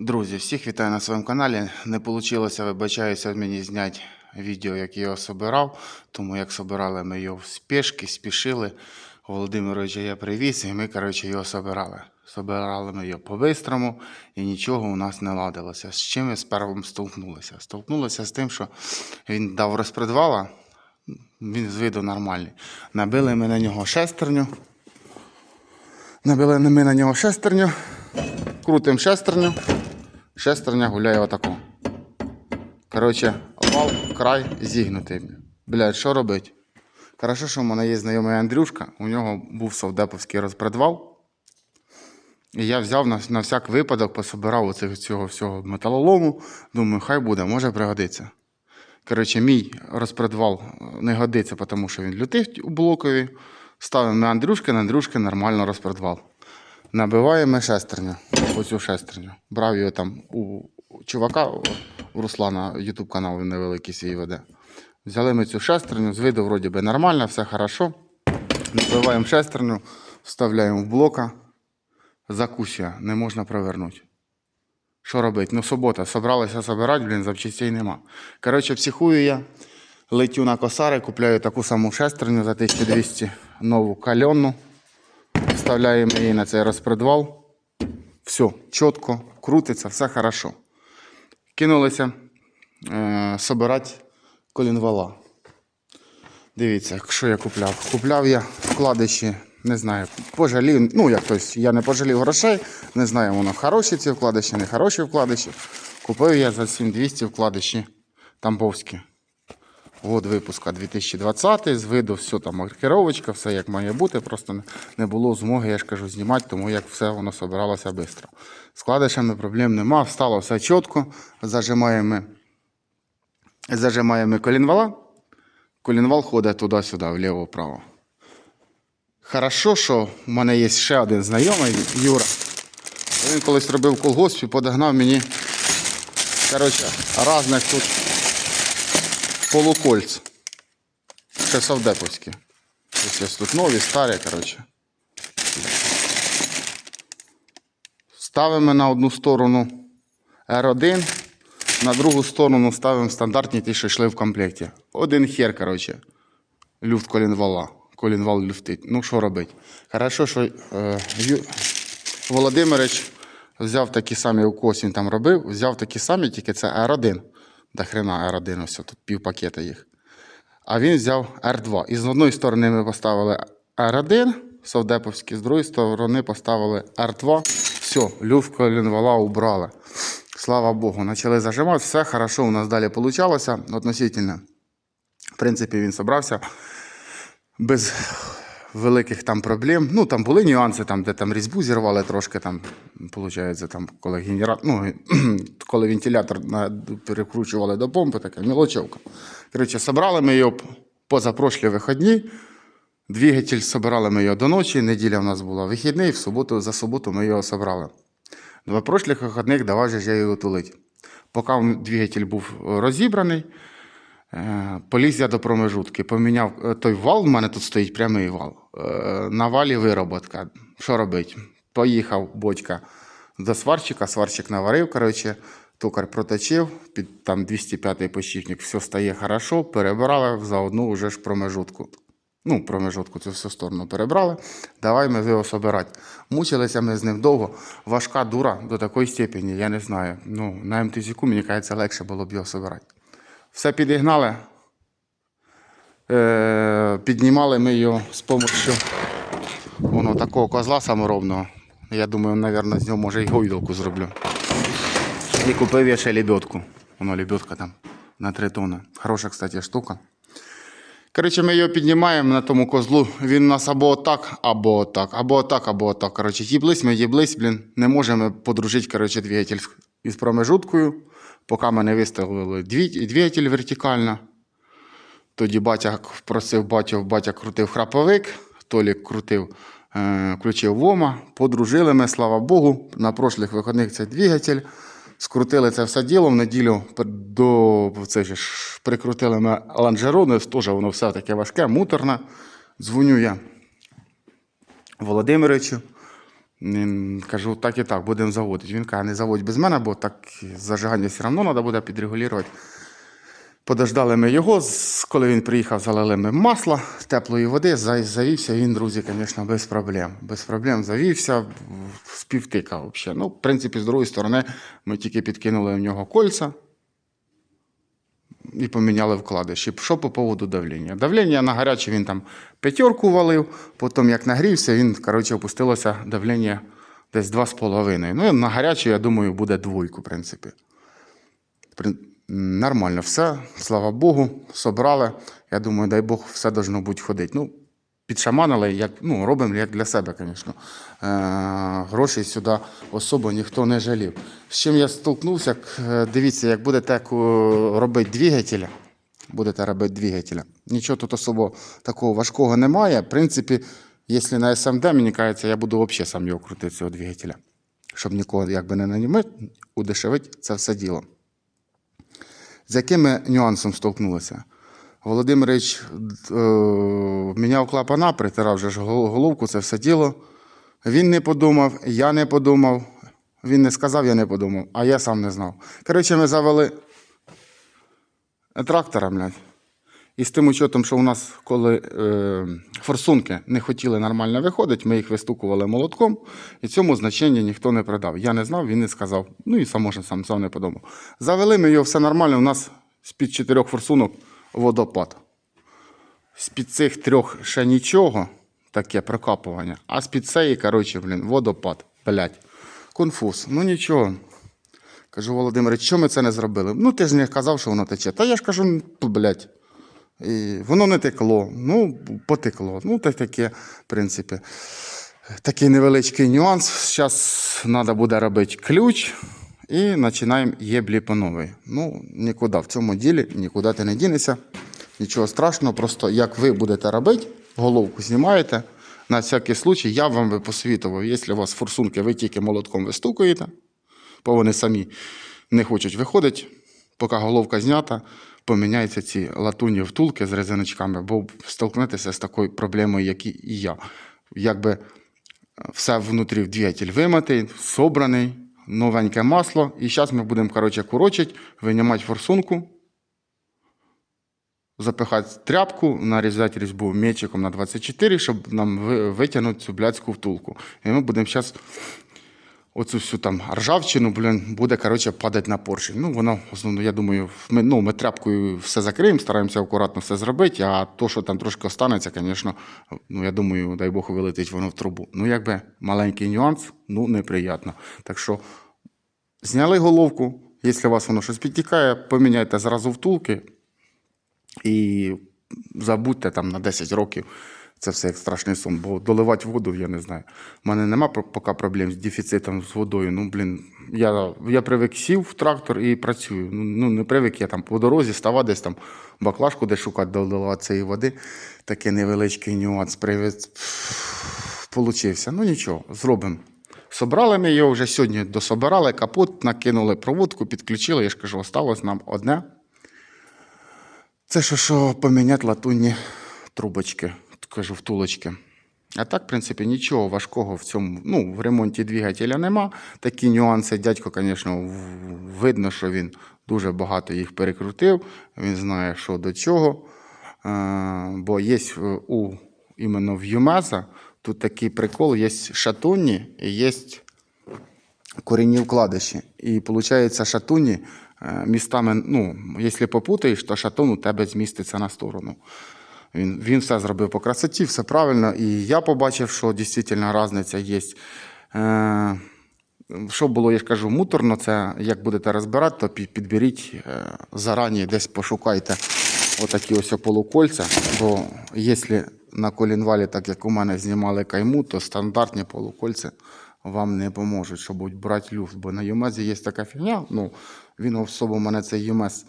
Друзі, всіх вітаю на своєму каналі. Не вийшло, вибачаюся, мені зняти відео, як я його собирав. Тому як собирали ми його в спешки, спішили. Володимировича я привіз, і ми, коротше, його собирали. Собирали ми його по-бистрому, і нічого у нас не ладилося. З чим ми спершу столкнулися? Столкнулися з тим, що він дав розпредвала, він з виду нормальний. Набили ми на нього шестерню. Набили ми на нього шестерню, крутим шестерню. Шестерня гуляє отако. Коротше, вал край зігнутий. Блядь, що робить? Хорошо, що в мене є знайомий Андрюшка, у нього був совдеповський розпредвал. І я взяв на, на всяк випадок, пособирав оцих цього всього металолому. Думаю, хай буде, може пригодиться. Коротше, мій розпредвал не годиться, тому що він лютий у блокові. Ставимо на Андрюшки, на Андрюшки нормально розпредвал. Набиваємо шестерню, оцю шестерню. Брав його там у чувака, у Руслана, ютуб канал невеликий свій веде. Взяли ми цю шестерню, з виду вроді би нормально, все хорошо. Набиваємо шестерню, вставляємо в блока, закусює, не можна провернути. Що робити? Ну, субота, собралися собирати, блін, запчастей нема. Коротше, психую я, летю на косари, купляю таку саму шестерню за 1200 нову кальонну. Вставляємо її на цей розпредвал. Все, чітко, крутиться, все хорошо. Кинулися е, собирати колінвала. Дивіться, що я купляв. Купляв я вкладиші, не знаю, пожалів. Ну, як тось, я не пожалів грошей, не знаю, воно хороші ці вкладиші, не хороші вкладиші. Купив я за 7200 вкладиші тамбовські. Год випуска 2020, з виду все там маркировочка, все як має бути. Просто не- було змоги, я ж кажу, знімати, тому як все воно собиралося швидко. З кладишами проблем нема, встало все чітко. Зажимаємо, зажимаємо колінвала. Колінвал ходить туди-сюди, вліво-вправо. Хорошо, що в мене є ще один знайомий, Юра. Він колись робив в колгоспі, подогнав мені коротше, різних тут полукольц. Ще совдеповські. Ось тут нові, старі, коротше. Ставимо на одну сторону R1, на другу сторону ставимо стандартні ті, що йшли в комплекті. Один хер, коротше. Люфт колінвала. Колінвал люфтить. Ну, що робити? Хорошо, що е. Володимирич взяв такі самі у когось він там робив, взяв такі самі, тільки це R1. До хрена R1, ось тут пів пакета їх. А він взяв R2. І з одної сторони ми поставили R1 совдеповський, з другої сторони поставили R2. Все, люфт колінвала убрали. Слава Богу, почали зажимати, все хорошо у нас далі вийшло относительно. В принципі, він зібрався без великих там проблем. Ну, там були нюанси, там, де там різьбу зірвали трошки, там, виходить, там, коли генератор, ну, коли вентилятор перекручували до помпи, така мілочовка. Коротше, собрали ми його позапрошлі вихідні. Двигатель собирали ми його до ночі, неділя в нас була вихідний, в суботу, за суботу ми його собрали. Два прошлих вихідних давай же я його тулить. Поки двигатель був розібраний, Поліз я до промежутки, поміняв е, той вал, в мене тут стоїть прямий вал. Е, На валі вироботка. Що робить? Поїхав бочка до сварщика, сварщик наварив, коротше, токар проточив, під там 205-й почівник, все стає хорошо, перебрали за одну вже ж промежутку. Ну, промежутку цю всю сторону перебрали. Давай ми його собирати. Мучилися ми з ним довго. Важка дура до такої степені, я не знаю. Ну, на МТЗ-ку, мені кажеться, легше було б його собирати. Все підігнали. Е, піднімали ми його з допомогою воно, такого козла саморобного. Я думаю, мабуть, з нього може і гойдалку зроблю. І купив я ще лебедку. Воно лебедка там на 3 тонни. Хороша, кстати, штука. Коротше, ми його піднімаємо на тому козлу. Він у нас або отак, або отак, або отак, або отак. Коротше, їблись ми, їблись, блін. Не можемо подружити, коротше, двигатель із промежуткою. Поки ми не виставили двигатель вертикально. Тоді батя просив батю, батя крутив храповик, Толік крутив, е, включив вома, подружили ми, слава Богу. На прошлих виходних цей двигатель. Скрутили це все діло в неділю до це ж прикрутили ми ланжерони, теж воно все таке важке, муторне. Дзвоню я Володимировичу. М, Кажу, так і так, будемо заводити. Він каже, не заводь без мене, бо так зажигання все одно треба буде підрегулювати. Подождали ми його, коли він приїхав, залили ми масла, теплої води, завівся він, друзі, звісно, без проблем. Без проблем завівся, співтика взагалі. Ну, в принципі, з другої сторони, ми тільки підкинули в нього кольця і поміняли вкладиші. Що по поводу давлення? Давлення на гаряче він там п'ятерку валив, потім як нагрівся, він, коротше, опустилося давлення десь 2,5. Ну, на гаряче, я думаю, буде двойку, в принципі. Нормально все, слава Богу, собрали. Я думаю, дай Бог, все должно бути ходити. Ну, підшаманили, як, ну, робимо як для себе, звісно. Е, грошей сюди особо ніхто не жалів. З чим я столкнувся, е, дивіться, як будете робити двигателя, будете робити двигателя. Нічого тут особо такого важкого немає. В принципі, якщо на СМД, мені кажеться, я буду взагалі сам його крутити, цього двигателя. Щоб нікого якби не нанімити, удешевити це все діло. З якими нюансом столкнулися? Володимирич е, міняв клапана, притирав вже ж головку, це все діло. Він не подумав, я не подумав. Він не сказав, я не подумав, а я сам не знав. Коротше, ми завели трактора, блядь. І з тим учетом, що у нас, коли е, форсунки не хотіли нормально виходити, ми їх вистукували молотком, і цьому значення ніхто не придав. Я не знав, він не сказав. Ну і сам може сам, сам не подумав. Завели ми його все нормально. У нас з-під чотирьох форсунок водопад. З-під цих трьох ще нічого, таке прокапування. А з-під цієї, коротше, блін, водопад. Блять. Конфуз. Ну нічого. Кажу, Володимир, що ми це не зробили? Ну, ти ж не казав, що воно тече. Та я ж кажу, ну, блядь. І воно не текло. Ну, потекло. Ну, так таке, в принципі. Такий невеличкий нюанс. Зараз треба буде робити ключ і починаємо єблі по новій. Ну, нікуди в цьому ділі, нікуди ти не дінешся. Нічого страшного, просто як ви будете робити, головку знімаєте. На всякий случай я вам би посвітував, якщо у вас форсунки, ви тільки молотком вистукуєте, бо вони самі не хочуть виходити, поки головка знята, поміняються ці латунні втулки з резиночками, бо столкнетеся з такою проблемою, як і і я. Якби е, все внутрі в двигатель вимитий, собраний, новеньке масло. І зараз ми будемо, коротше, курочити, винімати форсунку, запихати тряпку, нарізати різьбу мечиком на 24, щоб нам витягнути цю блядську втулку. І ми будемо зараз оцю всю там ржавчину, блін, буде, коротше, падати на поршень. Ну, воно, основно, я думаю, ми, ну, ми тряпкою все закриємо, стараємося акуратно все зробити, а то, що там трошки останеться, звісно, ну, я думаю, дай Бог, вилетить воно в трубу. Ну, якби маленький нюанс, ну, неприємно. Так що зняли головку, якщо у вас воно щось підтікає, поміняйте зразу втулки і забудьте там на 10 років. Це все як страшний сон, бо доливати воду, я не знаю. У мене нема поки проблем з дефіцитом з водою. Ну, блін, я, я привик сів в трактор і працюю. Ну, ну не привик я там по дорозі става десь там баклажку десь шукати, доливати цієї води. Такий невеличкий нюанс привид получився. Ну нічого, зробимо. Собрали ми його вже сьогодні дособирали, капот, накинули проводку, підключили. Я ж кажу, осталось нам одне. Це що, що поміняти латунні трубочки, кажу, втулочки. А так, в принципі, нічого важкого в цьому. Ну, в ремонті двигателя нема. Такі нюанси. Дядько, звісно, видно, що він дуже багато їх перекрутив. Він знає, що до чого. Е, бо є е, у іменно в Юмеза тут такий прикол: є шатунні і є корінні вкладиші. І виходить, шатуні е, містами, ну, якщо попутаєш, то шатун у тебе зміститься на сторону. Він, він все зробив по красоті, все правильно. І я побачив, що дійсно різниця є. Е, що було, я ж кажу, муторно, це як будете розбирати, то підберіть е, зарані, десь пошукайте отакі ось полукольця. Бо якщо на колінвалі, так як у мене знімали кайму, то стандартні полукольця вам не поможуть, щоб брати люфт. Бо на Юмезі є така фігня, ну, він особо у мене цей Юмез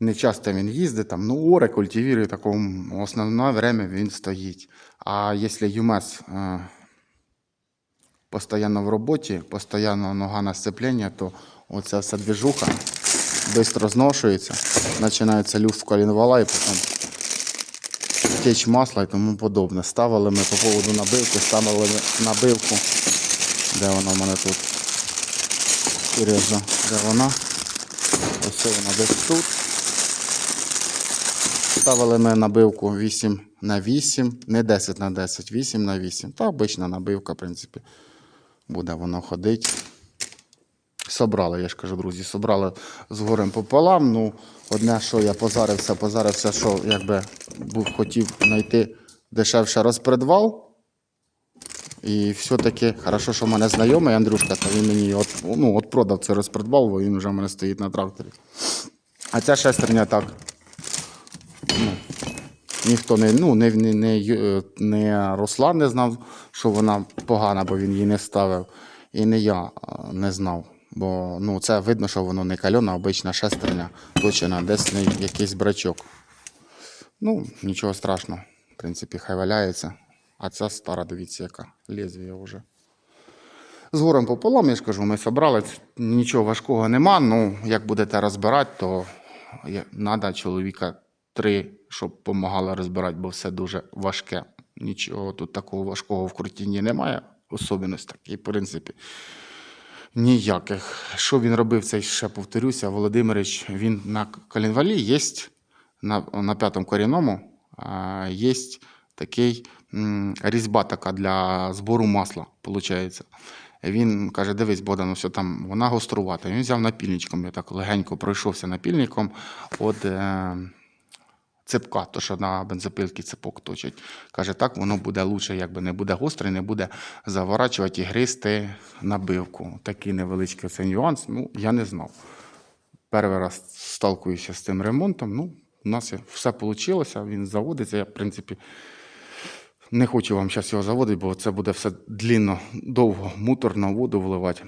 не часто він їздить, там, ну, оре, культивірує, такому основне время він стоїть. А якщо ЮМЕС е, постійно в роботі, постійно нога на сцеплення, то оця вся движуха швидко зношується, починається люфт колінвала і потім теч масла і тому подобне. Ставили ми по поводу набивки, ставили набивку Де вона в мене тут? Сережа, де вона? Ось вона десь тут. Ставили ми набивку 8 на 8, не 10 на 10, 8 на 8. Та обична набивка, в принципі, буде воно ходити. Собрали, я ж кажу, друзі, собрали з горем пополам. Ну, одне, що я позарився, позарився, що якби був хотів знайти дешевше розпредвал. І все-таки, хорошо, що в мене знайомий Андрюшка, то він мені от, ну, от продав цей розпредвал, бо він вже в мене стоїть на тракторі. А ця шестерня так. Ніхто не, ну, не, не, не, не Руслан не знав, що вона погана, бо він її не ставив. І не я не знав. Бо ну, це видно, що воно не кальона, обична шестерня, точена, десь не якийсь брачок. Ну, нічого страшного. В принципі, хай валяється. А ця стара, дивіться, яка лезвія вже. З горем пополам, я ж кажу, ми зібрали. Нічого важкого нема. Ну, як будете розбирати, то треба чоловіка три, щоб допомагали розбирати, бо все дуже важке. Нічого тут такого важкого в крутінні немає. Особливостей, і, в принципі, ніяких. Що він робив, це ще повторюся. Володимирич, він на коленвалі є на, на п'ятому корінному є такий різьба така для збору масла, виходить. Він каже: дивись, Богдан, все там вона гострувата. Він взяв напільничком, я так легенько пройшовся напільником от е, цепка, то що на бензопилки цепок точить. Каже, так воно буде лучше, якби не буде гостре, не буде заворачувати і гризти набивку. Такий невеличкий цей нюанс. Ну, я не знав. Перший раз сталкуюся з цим ремонтом. Ну, у нас все вийшло, він заводиться. Я, в принципі, не хочу вам зараз його заводити, бо це буде все длінно, довго, муторно воду вливати.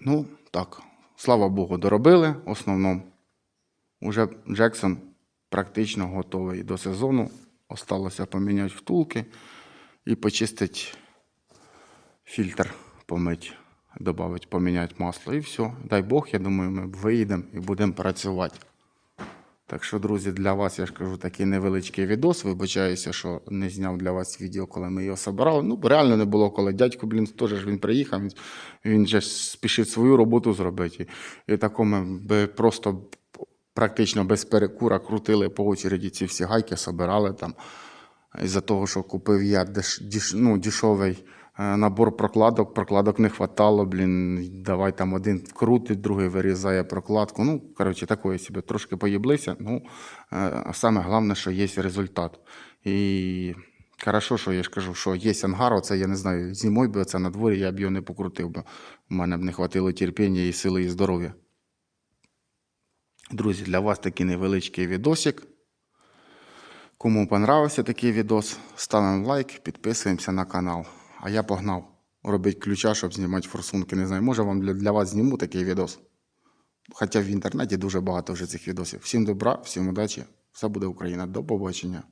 Ну, так, слава Богу, доробили в основному. Уже Джексон практично готовий до сезону. Осталося поміняти втулки і почистити фільтр, помити, додати, поміняти масло. І все. Дай Бог, я думаю, ми виїдемо і будемо працювати. Так що, друзі, для вас я ж кажу такий невеличкий відос. Вибачаюся, що не зняв для вас відео, коли ми його собирали. Ну, реально не було коли. Дядько, блін, теж ж він приїхав, він, же спішив свою роботу зробити. І, і тако би просто практично без перекура крутили по очереді ці всі гайки, собирали там. Із-за того, що купив я деш, ну, дешевий е, набор прокладок, прокладок не хватало, блін, давай там один крутить, другий вирізає прокладку. Ну, коротше, такої собі трошки поїблися. Ну, е, саме головне, що є результат. І хорошо, що я ж кажу, що є ангар, оце я не знаю, зимою би це на дворі, я б його не покрутив би. У мене б не хватило терпіння і сили, і здоров'я. Друзі, для вас такий невеличкий відосик. Кому понравився такий відос, ставимо лайк, підписуємося на канал. А я погнав робити ключа, щоб знімати форсунки. Не знаю, може вам для, для вас зніму такий відос. Хоча в інтернеті дуже багато вже цих відосів. Всім добра, всім удачі, все буде Україна. До побачення.